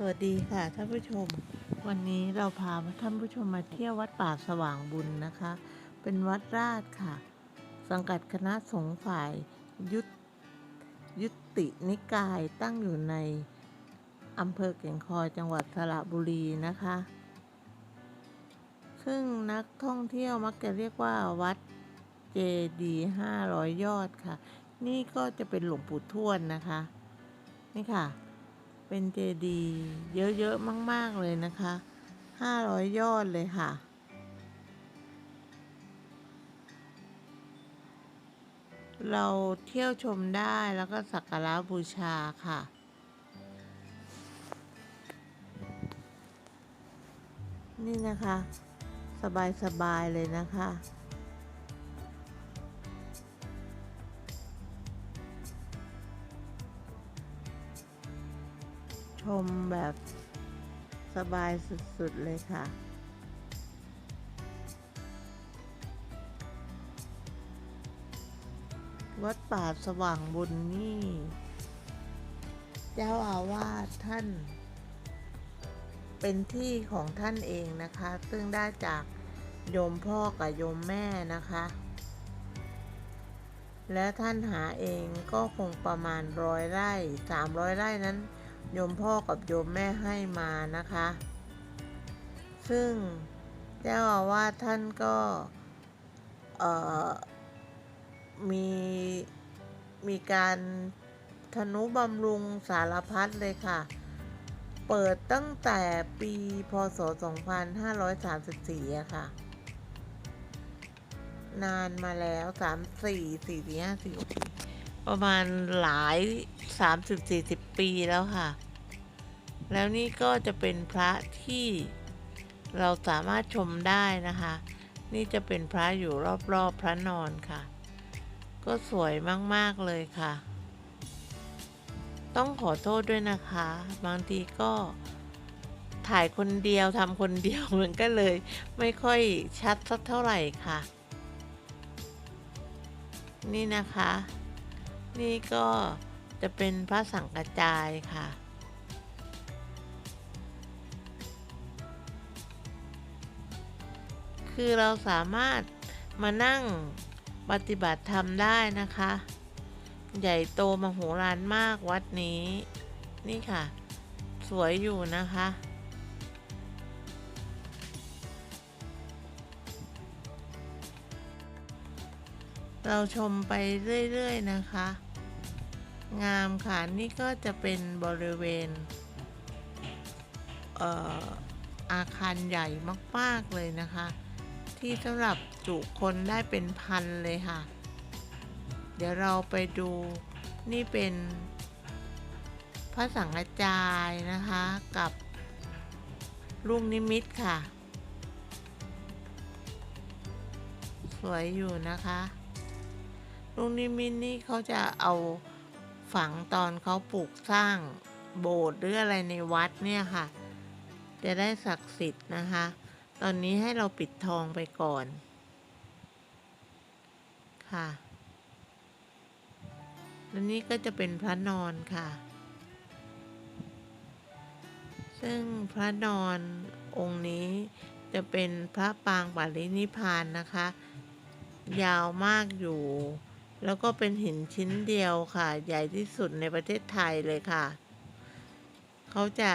สวัสดีค่ะท่านผู้ชม วันนี้เราพาท่านผู้ชมมาเที่ยววัดป่าสว่างบุญนะคะ เป็นวัดราชค่ะ สังกัดคณะสงฆ์ฝ่ายยุตยุตินิกายตั้งอยู่ในอำเภอเก่งคอยจังหวัดสระบุรีนะคะ ซึ่งนักท่องเที่ยวมักจะเรียกว่าวัดเจดีห้าร้อยยอดค่ะ นี่ก็จะเป็นหลวงปู่ทวดนะคะ นี่ค่ะ เป็นเจดีย์เยอะๆมากๆเลยนะคะห้าร้อยยอดเลยค่ะ เราเที่ยวชมได้แล้วก็สักการะบูชาค่ะนี่นะคะ สบาย ๆ เลยนะคะ มแบบสบายสุด ๆ เลยค่ะ วัดป่าสว่างบุญนี่ เจ้าอาวาสท่าน เป็นที่ของท่านเองนะคะ ซึ่งได้จากโยมพ่อกับโยมแม่นะคะ และท่านหาเองก็คงประมาณร้อยไร่สามร้อยไร่นั้น โยมพ่อกับโยมแม่ให้มานะคะ ซึ่งเจ้าอาวาสท่านก็มีมีการธนุบำรุงสารพัดเลยค่ะ เปิดตั้งแต่ปีพศ 2534อะค่ะ นานมาแล้ว 3 4 4 4 5 4 6ประมาณหลาย 30-40 ปีแล้วค่ะ แล้วนี่ก็จะเป็นพระที่เราสามารถชมได้นะคะ นี่จะเป็นพระอยู่รอบๆพระนอนค่ะ ก็สวยมากๆเลยค่ะ ต้องขอโทษด้วยนะคะ บางทีก็ถ่ายคนเดียวทำคนเดียวมันก็เลย ไม่ค่อยชัดสักเท่าไหร่ค่ะ นี่นะคะ นี่ก็ จะเป็นพระสังกระจายค่ะ คือเราสามารถมานั่งปฏิบัติธรรมได้นะคะ ใหญ่โตมโหฬารมากวัดนี้ นี่ค่ะ สวยอยู่นะคะเราชมไปเรื่อย ๆ นะคะ งามค่ะนี่ก็จะเป็นบริเวณเอ่ออาคารใหญ่มาก ๆ เลยนะคะ ที่สำหรับจุคนได้เป็นพันเลยค่ะ เดี๋ยวเราไปดูนี่เป็นพระสังฆจายนะคะกับลูกนิมิตค่ะ สวยอยู่นะคะลูกนิมิตนี่เขาจะเอา ฝังตอนเขาปลูกสร้างโบสถ์หรืออะไรในวัดเนี่ยค่ะ จะได้ศักดิ์สิทธิ์นะคะ ตอนนี้ให้เราปิดทองไปก่อนค่ะ และนี่ก็จะเป็นพระนอนค่ะ ซึ่งพระนอนองค์นี้จะเป็นพระปางปารินิพานนะคะ ยาวมากอยู่ แล้วก็เป็นหินชิ้นเดียวค่ะ ใหญ่ที่สุดในประเทศไทยเลยค่ะ เขาจะ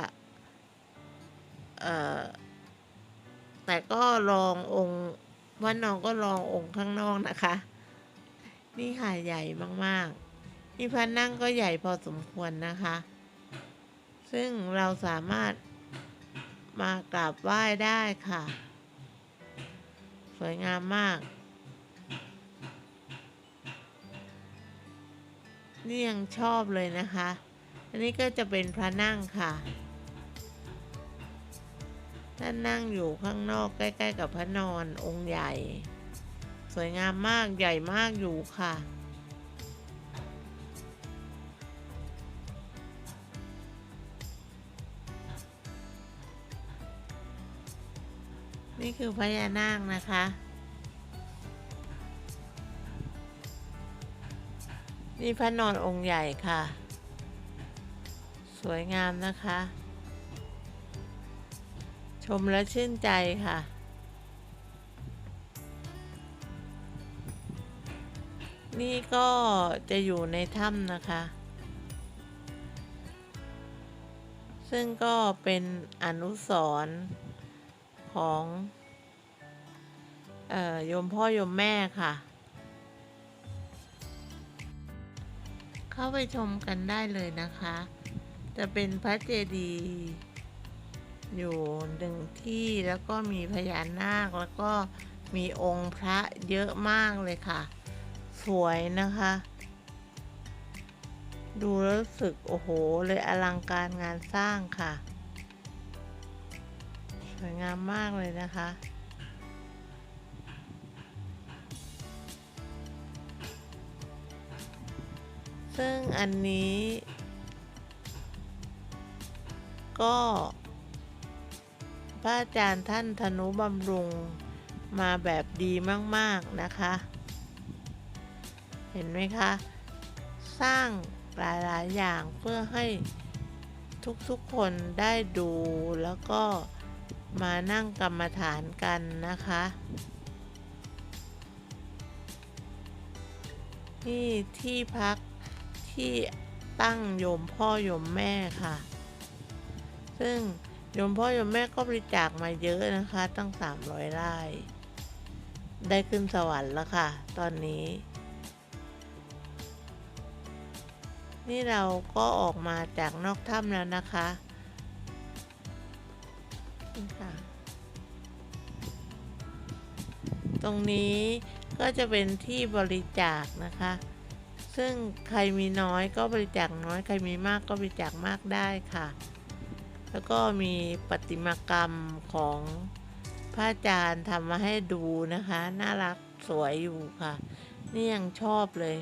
แต่ก็ลององค์พระนอนก็ลององค์ข้างนอกนะคะ นี่ค่ะใหญ่มากๆนี่พระนั่งก็ใหญ่พอสมควรนะคะ ซึ่งเราสามารถมากราบไหว้ได้ค่ะ สวยงามมาก นี่ยังชอบเลยนะคะ อันนี้ก็จะเป็นพระนั่งค่ะ ท่านนั่งอยู่ข้างนอกใกล้ ๆ กับพระนอนองค์ใหญ่ สวยงามมากใหญ่มากอยู่ค่ะนี่คือพญานาคนะคะ นี่พระนอนองค์ใหญ่ค่ะ สวยงามนะคะ ชมแล้วชื่นใจค่ะ นี่ก็จะอยู่ในถ้ำนะคะ ซึ่งก็เป็นอนุสรณ์ของออโยมพ่อโยมแม่ค่ะ เข้าไปชมกันได้เลยนะคะ จะเป็นพระเจดีย์อยู่หนึ่งที่แล้วก็มีพญานาคแล้วก็มีองค์พระเยอะมากเลยค่ะ สวยนะคะ ดูแล้วรู้สึกโอ้โห เลยอลังการงานสร้างค่ะ สวยงามมากเลยนะคะ ซึ่งอันนี้ ก็ พระอาจารย์ท่านธนุบำรุงมาแบบดีมาก ๆ นะคะ เห็นไหมคะ สร้างหลาย ๆ อย่างเพื่อให้ทุก ๆ คนได้ดูแล้วก็มานั่งกรรมฐานกันนะคะ นี่ที่พัก ที่ตั้งโยมพ่อโยมแม่ค่ะ ซึ่งโยมพ่อโยมแม่ก็บริจาคมาเยอะนะคะ ตั้ง 300ไร่ได้ขึ้นสวรรค์แล้วค่ะ ตอนนี้ นี่เราก็ออกมาจากนอกถ้ำแล้วนะคะนี่ค่ะ ตรงนี้ก็จะเป็นที่บริจาคนะคะ ซึ่งใครมีน้อยก็บริจาคน้อย ใครมีมากก็บริจาคมากได้ค่ะ แล้วก็มีประติมากรรมของพระอาจารย์ทำมาให้ดูนะคะ น่ารักสวยอยู่ค่ะ นี่ยังชอบเลย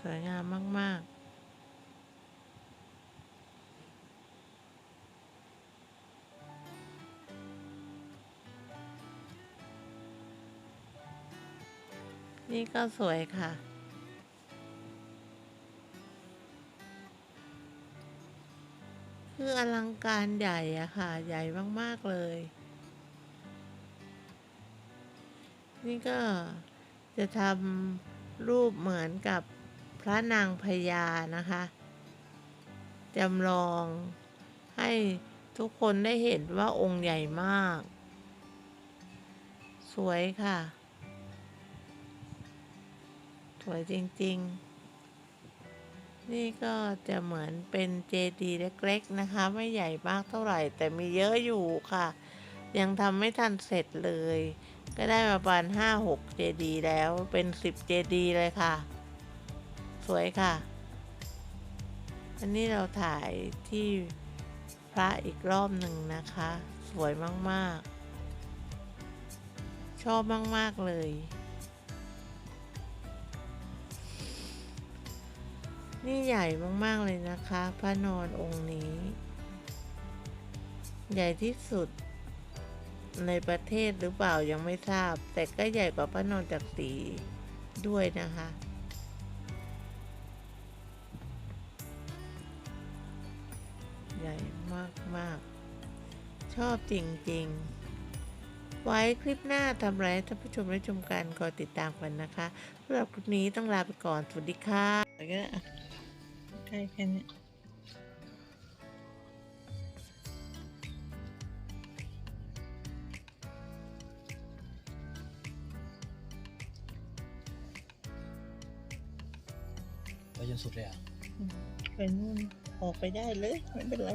สวยงามมาก ๆ นี่ก็สวยค่ะ คืออลังการใหญ่อะค่ะ ใหญ่มาก ๆ เลย นี่ก็จะทำรูปเหมือนกับพระนางพญานะคะจำลองให้ทุกคนได้เห็นว่าองค์ใหญ่มาก สวยค่ะ สวยจริง ๆ นี่ก็จะเหมือนเป็นเจดีย์เล็ก ๆ นะคะ ไม่ใหญ่มากเท่าไหร่ แต่มีเยอะอยู่ค่ะ ยังทำไม่ทันเสร็จเลย ก็ได้มาประมาณห้าหกเจดีย์แล้วเป็นสิบเจดีย์เลยค่ะ สวยค่ะ อันนี้เราถ่ายที่พระอีกรอบหนึ่งนะคะ สวยมาก ๆ ชอบมาก ๆ เลย นี่ใหญ่มาก ๆ เลยนะคะ พระนอนองค์นี้ ใหญ่ที่สุดในประเทศหรือเปล่ายังไม่ทราบ แต่ก็ใหญ่กว่าพระนอนจักรีด้วยนะคะ ใหญ่มาก ๆ ชอบจริง ๆไว้คลิปหน้าทำอะไรให้ท่านผู้ชมได้ชมกันก็ติดตามกันนะคะสำหรับคลิปนี้ต้องลาไปก่อน สวัสดีค่ะ ใกล้แค่นี้ไปจนสุดเลยอะไปนู่นออกไปได้เลย ไม่เป็นไร